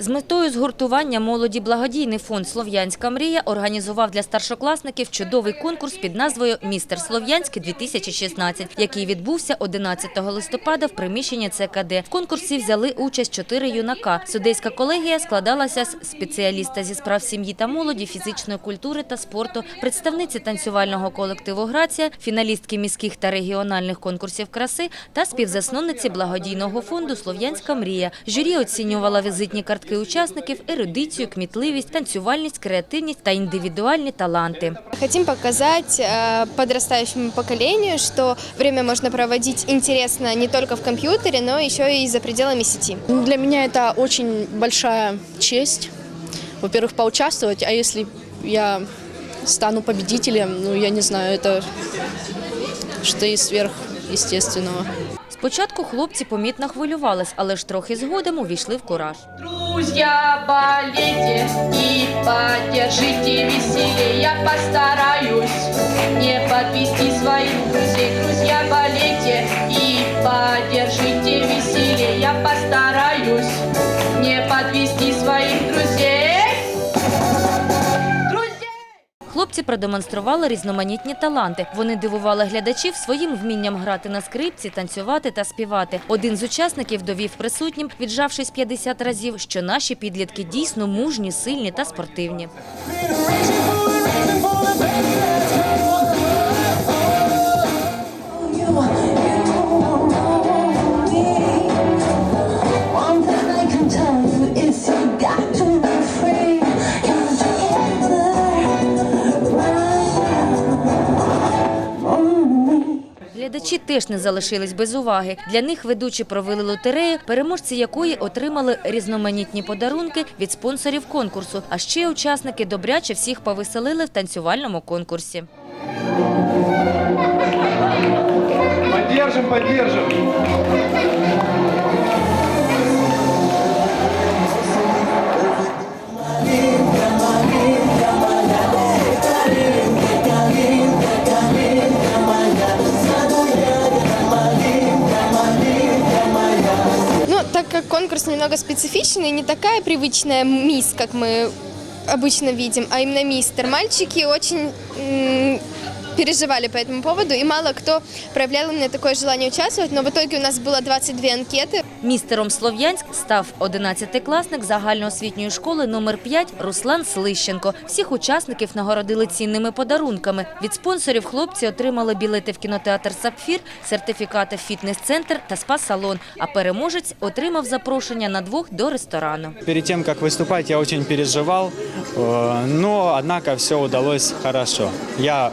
З метою згуртування молоді благодійний фонд Слов'янська мрія організував для старшокласників чудовий конкурс під назвою Містер Слов'янський 2016, який відбувся 11 листопада в приміщенні ЦКД. В конкурсі взяли участь чотири юнака. Судейська колегія складалася з спеціаліста зі справ сім'ї та молоді, фізичної культури та спорту, представниці танцювального колективу Грація, фіналістки міських та регіональних конкурсів краси та співзасновниці благодійного фонду Слов'янська мрія. Журі оцінювала візитні картки учасників, ерудицію, кмітливість, танцювальність, креативність та індивідуальні таланти. Хотим показать э, подрастающему поколению, что время можно проводить интересно не только в компьютере, но еще и за пределами сети. Для меня это очень большая честь, во-первых, поучаствовать, а если я стану победителем, ну, я не знаю, это что из сверхъестественного. Спочатку хлопці помітно хвилювались, але ж трохи згодом увійшли в кураж. Друзья, болейте і поддержите веселье. Я постараюсь не подвести Хлопці продемонстрували різноманітні таланти. Вони дивували глядачів своїм вмінням грати на скрипці, танцювати та співати. Один з учасників довів присутнім, віджавшись 50 разів, що наші підлітки дійсно мужні, сильні та спортивні. Глядачі теж не залишились без уваги. Для них ведучі провели лотерею, переможці якої отримали різноманітні подарунки від спонсорів конкурсу. А ще учасники добряче всіх повеселили в танцювальному конкурсі. Поддержим, поддержим. как конкурс немного специфичный, не такая привычная мисс, как мы обычно видим, а именно мистер. Мальчики очень м, переживали по этому поводу, и мало кто проявлял именно такое желание участвовать, но в итоге у нас было 22 анкеты. Містером Слов'янськ став 11-класник загальноосвітньої школи номер 5 Руслан Слищенко. Всіх учасників нагородили цінними подарунками. Від спонсорів хлопці отримали білети в кінотеатр «Сапфір», сертифікати в фітнес-центр та спа-салон, а переможець отримав запрошення на двох до ресторану. Перед тем, как выступать, я очень переживал, э, но, однако, все удалось хорошо. Я,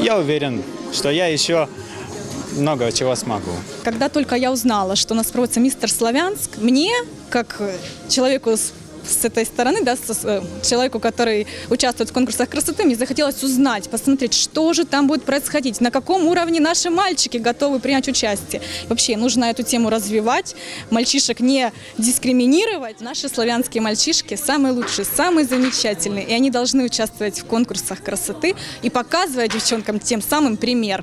я что я еще много чего смогу. Когда только я узнала, что у нас проводится мистер Славянск, мне, как э, человеку с, с этой стороны, да, с- э, человеку, который участвует в конкурсах красоты, мне захотелось узнать, посмотреть, что же там будет происходить, на каком уровне наши мальчики готовы принять участие. Вообще нужно эту тему развивать, мальчишек не дискриминировать. Наши славянские мальчишки самые лучшие, самые замечательные, и они должны участвовать в конкурсах красоты и показывать девчонкам тем самым пример.